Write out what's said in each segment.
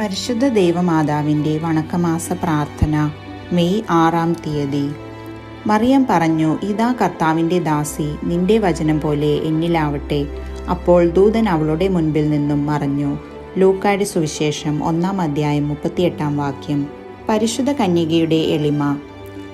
പരിശുദ്ധ ദേവമാതാവിന്റെ വണക്കമാസ പ്രാർത്ഥന മെയ് ആറാം തീയതി. മറിയം പറഞ്ഞു ഇതാ കർത്താവിന്റെ ദാസി നിന്റെ വചനം പോലെ എന്നിലാവട്ടെ. അപ്പോൾ ദൂതൻ അവളുടെ മുൻപിൽ നിന്നും മറഞ്ഞു. ലൂക്കായുടെ സുവിശേഷം ഒന്നാം അധ്യായം മുപ്പത്തിയെട്ടാം വാക്യം. പരിശുദ്ധ കന്യകയുടെ എളിമ.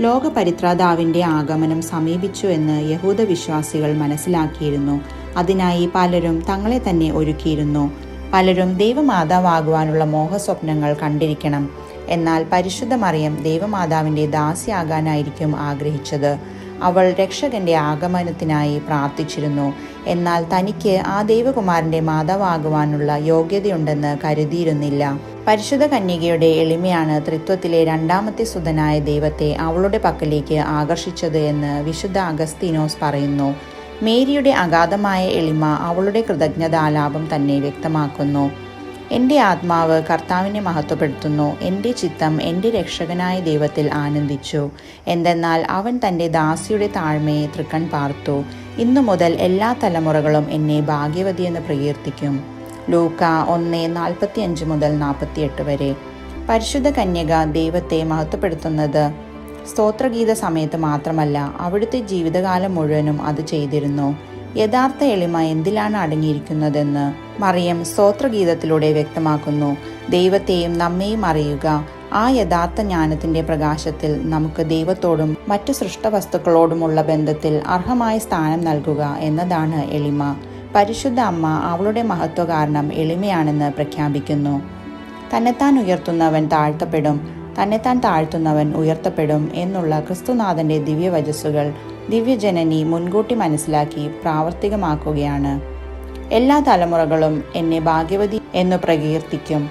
ലോക പരിത്രാതാവിന്റെ ആഗമനം സമീപിച്ചു എന്ന് യഹൂദ വിശ്വാസികൾ മനസ്സിലാക്കിയിരുന്നു. അതിനായി പലരും തങ്ങളെ തന്നെ ഒരുക്കിയിരുന്നു. പലരും ദൈവമാതാവാകുവാനുള്ള മോഹസ്വപ്നങ്ങൾ കണ്ടിരിക്കണം. എന്നാൽ പരിശുദ്ധ മറിയം ദൈവമാതാവിന്റെ ദാസിയാകാനായിരിക്കും ആഗ്രഹിച്ചത്. അവൾ രക്ഷകന്റെ ആഗമനത്തിനായി പ്രാർത്ഥിച്ചിരുന്നു. എന്നാൽ തനിക്ക് ആ ദൈവകുമാരന്റെ മാതാവാകുവാനുള്ള യോഗ്യതയുണ്ടെന്ന് കരുതിയിരുന്നില്ല. പരിശുദ്ധ കന്യകയുടെ എളിമയാണ് ത്രിത്വത്തിലെ രണ്ടാമത്തെ സുതനായ ദൈവത്തെ അവളുടെ പക്കലേക്ക് ആകർഷിച്ചത് എന്ന് വിശുദ്ധ അഗസ്തീനോസ് പറയുന്നു. മേരിയുടെ അഗാധമായ എളിമ അവളുടെ കൃതജ്ഞതാലാപം തന്നെ വ്യക്തമാക്കുന്നു. എന്റെ ആത്മാവ് കർത്താവിനെ മഹത്വപ്പെടുത്തുന്നു. എന്റെ ചിത്തം എന്റെ രക്ഷകനായ ദൈവത്തിൽ ആനന്ദിച്ചു. എന്തെന്നാൽ അവൻ തന്റെ ദാസിയുടെ താഴ്മയെ തൃക്കൺ പാർത്തു. ഇന്നു മുതൽ എല്ലാ തലമുറകളും എന്നെ ഭാഗ്യവതിയെന്ന് പ്രകീർത്തിക്കും. ലൂക്ക ഒന്ന് നാൽപ്പത്തിയഞ്ച് മുതൽ നാൽപ്പത്തിയെട്ട് വരെ. പരിശുദ്ധ കന്യക ദൈവത്തെ മഹത്വപ്പെടുത്തുന്നത് സ്തോത്രഗീത സമയത്ത് മാത്രമല്ല അവിടുത്തെ ജീവിതകാലം മുഴുവനും അത് ചെയ്തിരുന്നു. യഥാർത്ഥ എളിമ എന്തിലാണ് അടങ്ങിയിരിക്കുന്നതെന്ന് മറിയം സ്തോത്രഗീതത്തിലൂടെ വ്യക്തമാക്കുന്നു. ദൈവത്തെയും നമ്മെയും അറിയുക. ആ യഥാർത്ഥ ജ്ഞാനത്തിന്റെ പ്രകാശത്തിൽ നമുക്ക് ദൈവത്തോടും മറ്റു സൃഷ്ടവസ്തുക്കളോടുമുള്ള ബന്ധത്തിൽ അർഹമായ സ്ഥാനം നൽകുക എന്നതാണ് എളിമ. പരിശുദ്ധ അമ്മ അവളുടെ മഹത്വ കാരണം എളിമയാണെന്ന് പ്രഖ്യാപിക്കുന്നു. തന്നെത്താൻ ഉയർത്തുന്നവൻ താഴ്ത്തപ്പെടും. തന്നെത്താൻ താഴ്ത്തുന്നവൻ ഉയർത്തപ്പെടും എന്നുള്ള ക്രിസ്തുനാഥന്റെ ദിവ്യവചസ്സുകൾ ദിവ്യജനനി മുൻകൂട്ടി മനസ്സിലാക്കി പ്രാവർത്തികമാക്കുകയാണ്. എല്ലാ തലമുറകളും എന്നെ ഭാഗ്യവതി എന്നു പ്രകീർത്തിക്കും.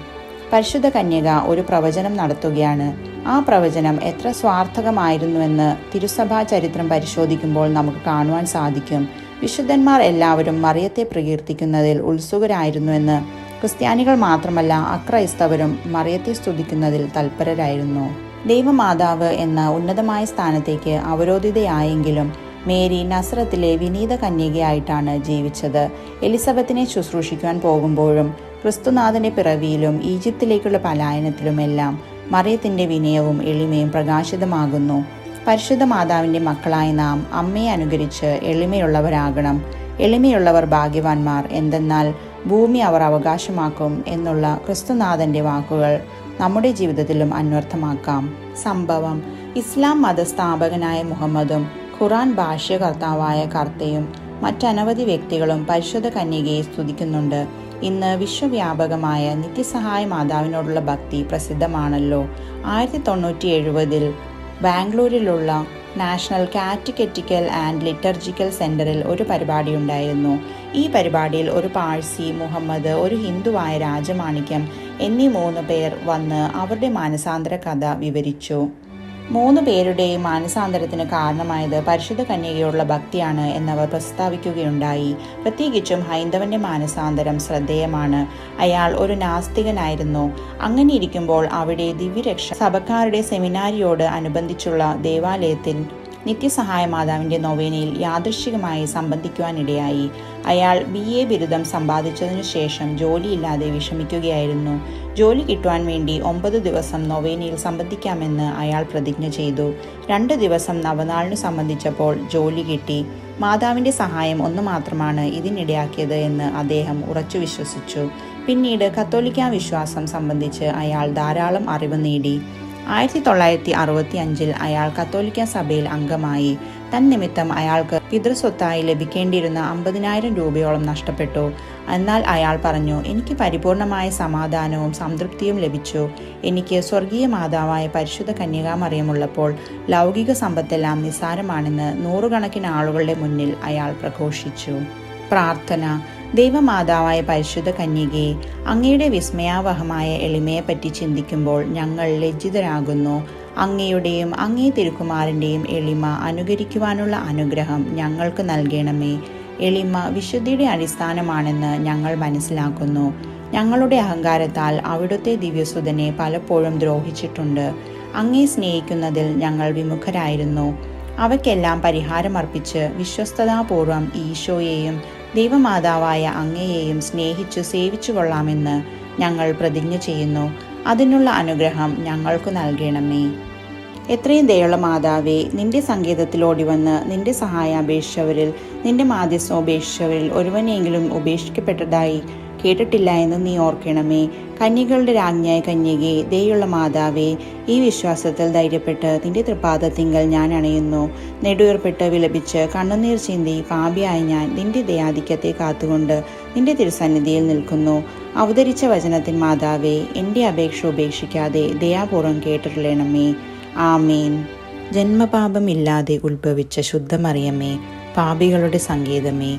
പരിശുദ്ധ കന്യക ഒരു പ്രവചനം നടത്തുകയാണ്. ആ പ്രവചനം എത്ര സ്വാർത്ഥകമായിരുന്നുവെന്ന് തിരുസഭാ ചരിത്രം പരിശോധിക്കുമ്പോൾ നമുക്ക് കാണുവാൻ സാധിക്കും. വിശുദ്ധന്മാർ എല്ലാവരും മറിയത്തെ പ്രകീർത്തിക്കുന്നതിൽ ഉത്സുകരായിരുന്നുവെന്ന് ക്രിസ്ത്യാനികൾ മാത്രമല്ല അക്രൈസ്തവരും മറിയത്തെ സ്തുതിക്കുന്നതിൽ തൽപരരായിരുന്നു. ദൈവമാതാവ് എന്ന ഉന്നതമായ സ്ഥാനത്തേക്ക് അവരോധിതയായെങ്കിലും മേരി നസ്രത്തിലെ വിനീത കന്യകയായിട്ടാണ് ജീവിച്ചത്. എലിസബത്തിനെ ശുശ്രൂഷിക്കുവാൻ പോകുമ്പോഴും ക്രിസ്തുനാഥന്റെ പിറവിയിലും ഈജിപ്തിലേക്കുള്ള പലായനത്തിലുമെല്ലാം മറിയത്തിന്റെ വിനയവും എളിമയും പ്രകാശിതമാകുന്നു. പരിശുദ്ധ മാതാവിന്റെ മക്കളായ നാം അമ്മയെ അനുകരിച്ച് എളിമയുള്ളവരാകണം. എളിമയുള്ളവർ ഭാഗ്യവാന്മാർ. എന്തെന്നാൽ ഭൂമി അവർ അവകാശമാക്കും എന്നുള്ള ക്രിസ്തുനാഥന്റെ വാക്കുകൾ നമ്മുടെ ജീവിതത്തിലും അന്വർത്ഥമാക്കാം. സംഭവം ഇസ്ലാം മതസ്ഥാപകനായ മുഹമ്മദും ഖുറാൻ ഭാഷ്യകർത്താവായ കർത്തയും മറ്റനവധി വ്യക്തികളും പരിശുദ്ധ കന്യകയെ സ്തുതിക്കുന്നുണ്ട്. ഇന്ന് വിശ്വവ്യാപകമായ നിത്യസഹായ മാതാവിനോടുള്ള ഭക്തി പ്രസിദ്ധമാണല്ലോ. ആയിരത്തി തൊണ്ണൂറ്റി എഴുപതിൽ ബാംഗ്ലൂരിലുള്ള നാഷണൽ കാറ്റഗറ്റിക്കൽ ആൻഡ് ലിറ്റർജിക്കൽ സെന്ററിൽ ഒരു പരിപാടി ഉണ്ടായിരുന്നു ഈ പരിപാടിയിൽ ഒരു പാഴ്സി മുഹമ്മദ് ഒരു ഹിന്ദുവായ രാജമാണിക്യം എന്നീ മൂന്ന് പേർ വന്ന് അവരുടെ മാനസാന്തര കഥ വിവരിച്ചു. മൂന്ന് പേരുടെയും മാനസാന്തരത്തിന് കാരണമായത് പരിശുദ്ധ കന്യകയോടുള്ള ഭക്തിയാണ് എന്നവർ പ്രസ്താവിക്കുകയുണ്ടായി. പ്രത്യേകിച്ചും ഹൈന്ദവന്റെ മാനസാന്തരം ശ്രദ്ധേയമാണ്. അയാൾ ഒരു നാസ്തികനായിരുന്നു. അങ്ങനെ ഇരിക്കുമ്പോൾ അവിടെ ദിവ്യരക്ഷ സഭക്കാരുടെ സെമിനാരിയോട് അനുബന്ധിച്ചുള്ള ദേവാലയത്തിൽ നിത്യസഹായ മാതാവിന്റെ നൊവേനയിൽ യാദൃശികമായി സംബന്ധിക്കുവാനിടയായി. അയാൾ ബി എ ബിരുദം സമ്പാദിച്ചതിനു ശേഷം ജോലിയില്ലാതെ വിഷമിക്കുകയായിരുന്നു. ജോലി കിട്ടുവാൻ വേണ്ടി ഒമ്പത് ദിവസം നൊവേനയിൽ സംബന്ധിക്കാമെന്ന് അയാൾ പ്രതിജ്ഞ ചെയ്തു. രണ്ട് ദിവസം നവനാളിനു സംബന്ധിച്ചപ്പോൾ ജോലി കിട്ടി. മാതാവിന്റെ സഹായം ഒന്ന് മാത്രമാണ് ഇതിനിടയാക്കിയത് എന്ന് അദ്ദേഹം ഉറച്ചു വിശ്വസിച്ചു. പിന്നീട് കത്തോലിക്ക വിശ്വാസം സംബന്ധിച്ച് അയാൾ ധാരാളം അറിവ് നേടി. ആയിരത്തി തൊള്ളായിരത്തി അറുപത്തി അഞ്ചിൽ അയാൾ കത്തോലിക്ക സഭയിൽ അംഗമായി. തന്നിമിത്തം അയാൾക്ക് പിതൃസ്വത്തായി ലഭിക്കേണ്ടിയിരുന്ന അമ്പതിനായിരം രൂപയോളം നഷ്ടപ്പെട്ടു. എന്നാൽ അയാൾ പറഞ്ഞു എനിക്ക് പരിപൂർണമായ സമാധാനവും സംതൃപ്തിയും ലഭിച്ചു. എനിക്ക് സ്വർഗീയ മാതാവായ പരിശുദ്ധ കന്യകാമറിയമുള്ളപ്പോൾ ലൗകിക സമ്പത്തെല്ലാം നിസ്സാരമാണെന്ന് നൂറുകണക്കിന് ആളുകളുടെ മുന്നിൽ അയാൾ പ്രഘോഷിച്ചു. പ്രാർത്ഥന. ദൈവമാതാവായ പരിശുദ്ധ കന്യകയെ അങ്ങയുടെ വിസ്മയാവഹമായ എളിമയെപ്പറ്റി ചിന്തിക്കുമ്പോൾ ഞങ്ങൾ ലജ്ജിതരാകുന്നു. അങ്ങയുടെയും അങ്ങേ തിരുക്കുമാരന്റെയും എളിമ അനുകരിക്കുവാനുള്ള അനുഗ്രഹം ഞങ്ങൾക്ക് നൽകണമേ. എളിമ വിശുദ്ധിയുടെ അടിസ്ഥാനമാണെന്ന് ഞങ്ങൾ മനസ്സിലാക്കുന്നു. ഞങ്ങളുടെ അഹങ്കാരത്താൽ അവിടുത്തെ ദിവ്യസുതനെ പലപ്പോഴും ദ്രോഹിച്ചിട്ടുണ്ട്. അങ്ങേ സ്നേഹിക്കുന്നതിൽ ഞങ്ങൾ വിമുഖരായിരുന്നു. അവയ്ക്കെല്ലാം പരിഹാരമർപ്പിച്ച് വിശ്വസ്തതാപൂർവം ഈശോയെയും ദൈവമാതാവായ അങ്ങയെയും സ്നേഹിച്ചു സേവിച്ചു കൊള്ളാമെന്ന് ഞങ്ങൾ പ്രതിജ്ഞ ചെയ്യുന്നു. അതിനുള്ള അനുഗ്രഹം ഞങ്ങൾക്ക് നൽകണമേ. എത്രയും ദയുള്ള മാതാവേ നിന്റെ സങ്കേതത്തിലോടി ഓടിവന്ന് നിന്റെ സഹായം അപേക്ഷിച്ചവരിൽ നിന്റെ മാധ്യസ്ഥം ഉപേക്ഷിച്ചവരിൽ ഒരുവനെങ്കിലും ഉപേക്ഷിക്കപ്പെട്ടതായി കേട്ടിട്ടില്ല എന്ന് നീ ഓർക്കണമേ. കന്യകളുടെ രാജ്ഞിയായ കന്യകെ ദയുള്ള മാതാവേ ഈ വിശ്വാസത്തിൽ ധൈര്യപ്പെട്ട് നിന്റെ തൃപാദത്തിങ്കൽ ഞാൻ അണയുന്നു. നെടുവേർപ്പെട്ട് വിലപിച്ച് കണ്ണുനീർ ചിന്തി പാപിയായ ഞാൻ നിന്റെ ദയാധിക്യത്തെ കാത്തുകൊണ്ട് നിന്റെ തിരുസന്നിധിയിൽ നിൽക്കുന്നു. അവതരിച്ച വചനത്തിൻ മാതാവേ എന്റെ അപേക്ഷ ഉപേക്ഷിക്കാതെ ദയാപൂർവം കേട്ടിട്ടുള്ളണമേ. ആമേൻ. ജന്മപാപമില്ലാതെ ഉത്ഭവിച്ച ശുദ്ധമറിയമേ പാപികളുടെ സങ്കേതമേ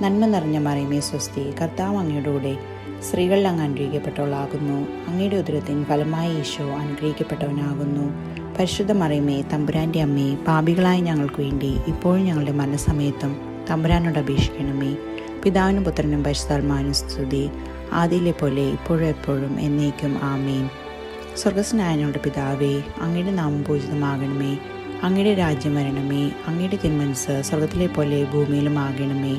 നന്മ നിറഞ്ഞ മറിയമേ സ്വസ്തി കർത്താവ് അങ്ങയുടെ കൂടെ സ്ത്രീകളിൽ അങ്ങ് അനുഗ്രഹിക്കപ്പെട്ടവളാകുന്നു. അങ്ങയുടെ ഉദരത്തിൻ ഫലമായി ഈശോ അനുഗ്രഹിക്കപ്പെട്ടവനാകുന്നു. പരിശുദ്ധ മറിയമേ തമ്പുരാന്റെ അമ്മേ പാപികളായ ഞങ്ങൾക്ക് വേണ്ടി ഇപ്പോഴും ഞങ്ങളുടെ മരണസമയത്തും തമ്പുരാനോട് അപേക്ഷിക്കണമേ. പിതാവിനും പുത്രനും പരിശുദ്ധാത്മാവിനും സ്തുതി. ആദിയിലെ പോലെ ഇപ്പോഴും എപ്പോഴും എന്നേക്കും ആമേൻ. സ്വർഗസ്നായ ഞങ്ങളുടെ പിതാവേ അങ്ങയുടെ നാമം പൂജിതമാകണമേ. അങ്ങയുടെ രാജ്യം വരണമേ. അങ്ങയുടെ തിന്മനസ് സ്വർഗത്തിലെ പോലെ ഭൂമിയിലും ആകണമേ.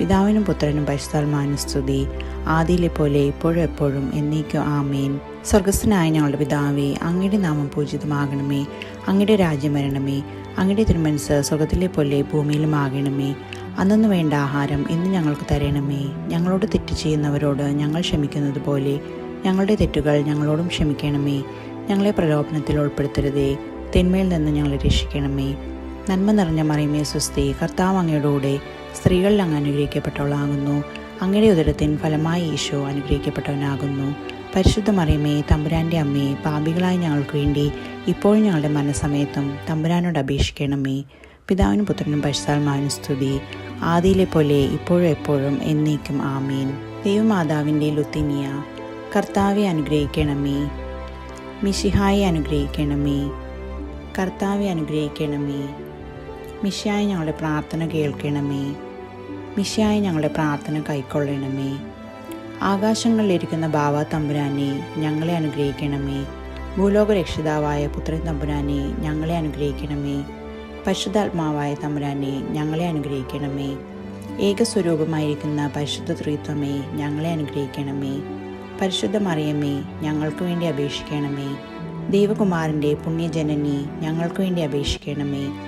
പിതാവിനും പുത്രനും പരിശുദ്ധാത്മാവിനും സ്തുതി. ആദിയിലെ പോലെ ഇപ്പോഴും എപ്പോഴും എന്നേക്കും ആമേൻ. സ്വർഗസ്ഥനായ ഞങ്ങളുടെ പിതാവേ അങ്ങയുടെ നാമം പൂജിതമാകണമേ. അങ്ങയുടെ രാജ്യം വരണമേ. അങ്ങയുടെ തിരുമനസ് സ്വർഗത്തിലെ പോലെ ഭൂമിയിലും ആകണമേ. അന്നു വേണ്ട ആഹാരം ഇന്ന് ഞങ്ങൾക്ക് തരണമേ. ഞങ്ങളോട് തെറ്റ് ചെയ്യുന്നവരോട് ഞങ്ങൾ ക്ഷമിക്കുന്നത് പോലെ ഞങ്ങളുടെ തെറ്റുകൾ ഞങ്ങളോടും ക്ഷമിക്കണമേ. ഞങ്ങളെ പ്രലോഭനത്തിൽ ഉൾപ്പെടുത്തരുതേ. തിന്മയിൽ നിന്ന് ഞങ്ങളെ രക്ഷിക്കണമേ. നന്മ നിറഞ്ഞ മറിയമേ സ്വസ്തി. കർത്താവ് അങ്ങയുടെ കൂടെ സ്ത്രീകളിൽ അങ്ങ് അനുഗ്രഹിക്കപ്പെട്ടവളാകുന്നു. അങ്ങയുടെ ഉദരത്തിൻ ഫലമായി ഈശോ അനുഗ്രഹിക്കപ്പെട്ടവനാകുന്നു. പരിശുദ്ധ മറിയമേ തമ്പുരാന്റെ അമ്മയെ പാപികളായ ഞങ്ങൾക്ക് വേണ്ടി ഇപ്പോൾ ഞങ്ങളുടെ മനസ്സമയത്തും തമ്പുരാനോട് അപേക്ഷിക്കണമേ. പിതാവിനും പുത്രനും പരിശുദ്ധാത്മാവിനും സ്തുതി. ആദിയിലെ പോലെ ഇപ്പോഴും എപ്പോഴും എന്നേക്കും ആമീൻ. ദൈവമാതാവിന്റെ ലുത്തിനിയ കർത്താവെ അനുഗ്രഹിക്കണമേ. മിഷിഹായെ അനുഗ്രഹിക്കണമേ. കർത്താവെ അനുഗ്രഹിക്കണമേ. മിഷായി ഞങ്ങളുടെ പ്രാർത്ഥന കേൾക്കണമേ. മിഷായി ഞങ്ങളുടെ പ്രാർത്ഥന കൈക്കൊള്ളണമേ. ആകാശങ്ങളിലിരിക്കുന്ന ബാവ തമ്പുരാനെ ഞങ്ങളെ അനുഗ്രഹിക്കണമേ. ഭൂലോക രക്ഷിതാവായ പുത്രൻ തമ്പുരാനെ ഞങ്ങളെ അനുഗ്രഹിക്കണമേ. പരിശുദ്ധാത്മാവായ തമ്പുരാനെ ഞങ്ങളെ അനുഗ്രഹിക്കണമേ. ഏകസ്വരൂപമായിരിക്കുന്ന പരിശുദ്ധ ത്രിത്വമേ ഞങ്ങളെ അനുഗ്രഹിക്കണമേ. പരിശുദ്ധ മറിയമേ ഞങ്ങൾക്ക് വേണ്ടി അപേക്ഷിക്കണമേ. ദൈവകുമാരന്റെ പുണ്യജനനി ഞങ്ങൾക്ക് വേണ്ടി അപേക്ഷിക്കണമേ.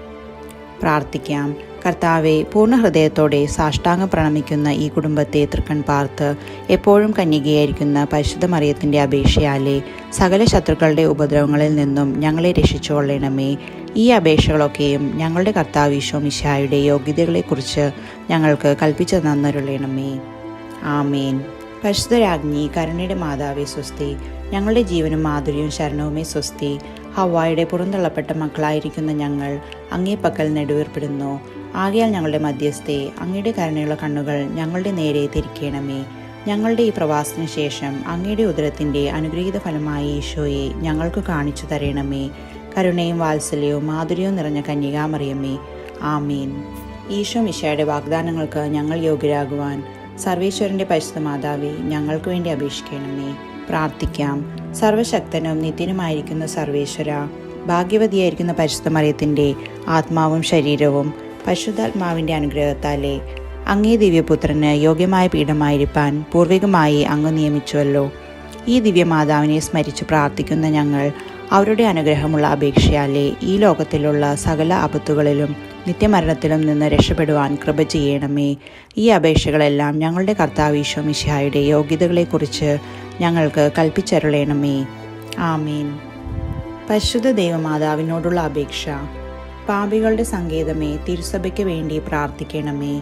പ്രാർത്ഥിക്കാം. കർത്താവെ പൂർണ ഹൃദയത്തോടെ സാഷ്ടാംഗം പ്രണമിക്കുന്ന ഈ കുടുംബത്തെ തൃക്കൺ പാർത്ത് എപ്പോഴും കന്യകയായിരിക്കുന്ന പരിശുദ്ധ മറിയത്തിന്റെ അപേക്ഷയാലെ സകല ശത്രുക്കളുടെ ഉപദ്രവങ്ങളിൽ നിന്നും ഞങ്ങളെ രക്ഷിച്ചുകൊള്ളണമേ. ഈ അപേക്ഷകളൊക്കെയും ഞങ്ങളുടെ കർത്താവ് ഈശോ മിശായുടെ യോഗ്യതകളെക്കുറിച്ച് ഞങ്ങൾക്ക് കൽപ്പിച്ചു തന്നരുളണമേ. ആമേൻ. പരിശുദ്ധ രാജ്ഞി കരുണയുടെ മാതാവേ സ്വസ്തി. ഞങ്ങളുടെ ജീവനും മാധുര്യവും ശരണവുമേ സ്വസ്തി. ഹവായുടെ പുറന്തള്ളപ്പെട്ട മക്കളായിരിക്കുന്ന ഞങ്ങൾ അങ്ങേ പക്കൽ നെടുവേർപ്പെടുന്നു. ആകയാൽ ഞങ്ങളുടെ മധ്യസ്ഥെ അങ്ങയുടെ കരുണയുള്ള കണ്ണുകൾ ഞങ്ങളുടെ നേരെ തിരിക്കണമേ. ഞങ്ങളുടെ ഈ പ്രവാസത്തിന് ശേഷം അങ്ങയുടെ ഉദരത്തിന്റെ അനുഗ്രഹീത ഫലമായ ഈശോയെ ഞങ്ങൾക്ക് കാണിച്ചു തരണമേ. കരുണയും വാത്സല്യവും മാധുര്യവും നിറഞ്ഞ കന്യകാമറിയമ്മേ ആമീൻ. ഈശോ മിശയുടെ വാഗ്ദാനങ്ങൾക്ക് ഞങ്ങൾ യോഗ്യരാകുവാൻ സർവേശ്വരന്റെ പരിശുദ്ധ മാതാവെ ഞങ്ങൾക്ക് വേണ്ടി അപേക്ഷിക്കണമേ പ്രാർത്ഥിക്കാം. സർവശക്തനും നിത്യനുമായിരിക്കുന്ന സർവേശ്വര ഭാഗ്യവതിയായിരിക്കുന്ന പരിശുദ്ധ മറിയത്തിന്റെ ആത്മാവും ശരീരവും പരിശുദ്ധാത്മാവിന്റെ അനുഗ്രഹത്താലേ അങ്ങേ ദിവ്യപുത്രന് യോഗ്യമായ പീഠമായിരിക്കാൻ പൂർവികമായി അങ്ങ് നിയമിച്ചുവല്ലോ. ഈ ദിവ്യമാതാവിനെ സ്മരിച്ച് പ്രാർത്ഥിക്കുന്ന ഞങ്ങൾ അവരുടെ അനുഗ്രഹമുള്ള അപേക്ഷയാലേ ഈ ലോകത്തിലുള്ള സകല ആപത്തുകളിലും നിത്യമരണത്തിലും നിന്ന് രക്ഷപ്പെടുവാൻ കൃപ ചെയ്യണമേ. ഈ അപേക്ഷകളെല്ലാം ഞങ്ങളുടെ കർത്താവീശോ മിശിഹായുടെ യോഗ്യതകളെക്കുറിച്ച് ഞങ്ങൾക്ക് കൽപ്പിച്ചരുളയണമേ ആമീൻ. പരിശുദ്ധ ദേവമാതാവിനോടുള്ള അപേക്ഷ. പാപികളുടെ സങ്കേതമേ തിരുസഭയ്ക്ക് വേണ്ടി പ്രാർത്ഥിക്കണമേ.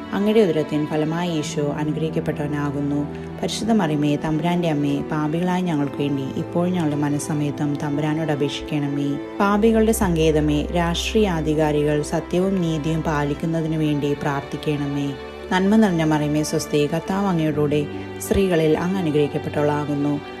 അങ്ങയുടെ ഉദരത്തിൻ ഫലമായ ഈശോ അനുഗ്രഹിക്കപ്പെട്ടവനാകുന്നു. പരിശുദ്ധ മറിയമേ തമ്പുരാന്റെ അമ്മേ പാപികളായ ഞങ്ങൾക്ക് വേണ്ടി ഇപ്പോൾ ഞങ്ങളുടെ മനസ്സമയത്തും തമ്പുരാനോട് അപേക്ഷിക്കണമേ. പാപികളുടെ സങ്കേതമേ രാഷ്ട്രീയ അധികാരികൾ സത്യവും നീതിയും പാലിക്കുന്നതിനു വേണ്ടി പ്രാർത്ഥിക്കണമേ. നന്മ നിറഞ്ഞ മറിയമേ സ്വസ്തി കർത്താവ് അങ്ങയോടുകൂടെ സ്ത്രീകളിൽ അങ്ങ് അനുഗ്രഹിക്കപ്പെട്ടവളാകുന്നു.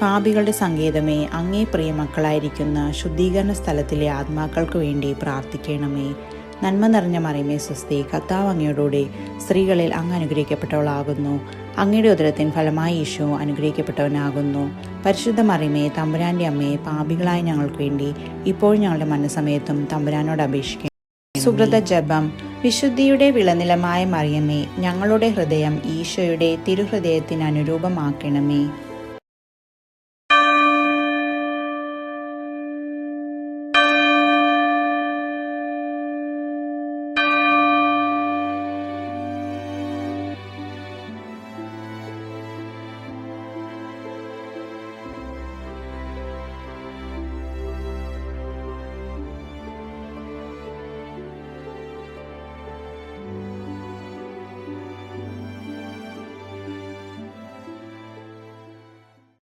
പാപികളുടെ സങ്കേതമേ അങ്ങേ പ്രിയമക്കളായിരിക്കുന്ന ശുദ്ധീകരണ സ്ഥലത്തിലെ ആത്മാക്കൾക്ക് വേണ്ടി പ്രാർത്ഥിക്കണമേ. നന്മ നിറഞ്ഞ മറിയമേ സ്വസ്തി കർത്താവ് അങ്ങയോടുകൂടെ സ്ത്രീകളിൽ അങ്ങ് അനുഗ്രഹിക്കപ്പെട്ടവളാകുന്നു. അങ്ങയുടെ ഉദരത്തിൻ ഫലമായി ഈശോ അനുഗ്രഹിക്കപ്പെട്ടവനാകുന്നു. പരിശുദ്ധ മറിയമേ തമ്പുരാന്റെ അമ്മയെ പാപികളായ ഞങ്ങൾക്ക് വേണ്ടി ഇപ്പോൾ ഞങ്ങളുടെ മനസ്സമയത്തും തമ്പുരാനോട് അപേക്ഷിക്കും സുബ്രത ജപം വിശുദ്ധിയുടെ വിളനിലമായ മറിയമേ ഞങ്ങളുടെ ഹൃദയം ഈശോയുടെ തിരുഹൃദയത്തിന് അനുരൂപമാക്കണമേ.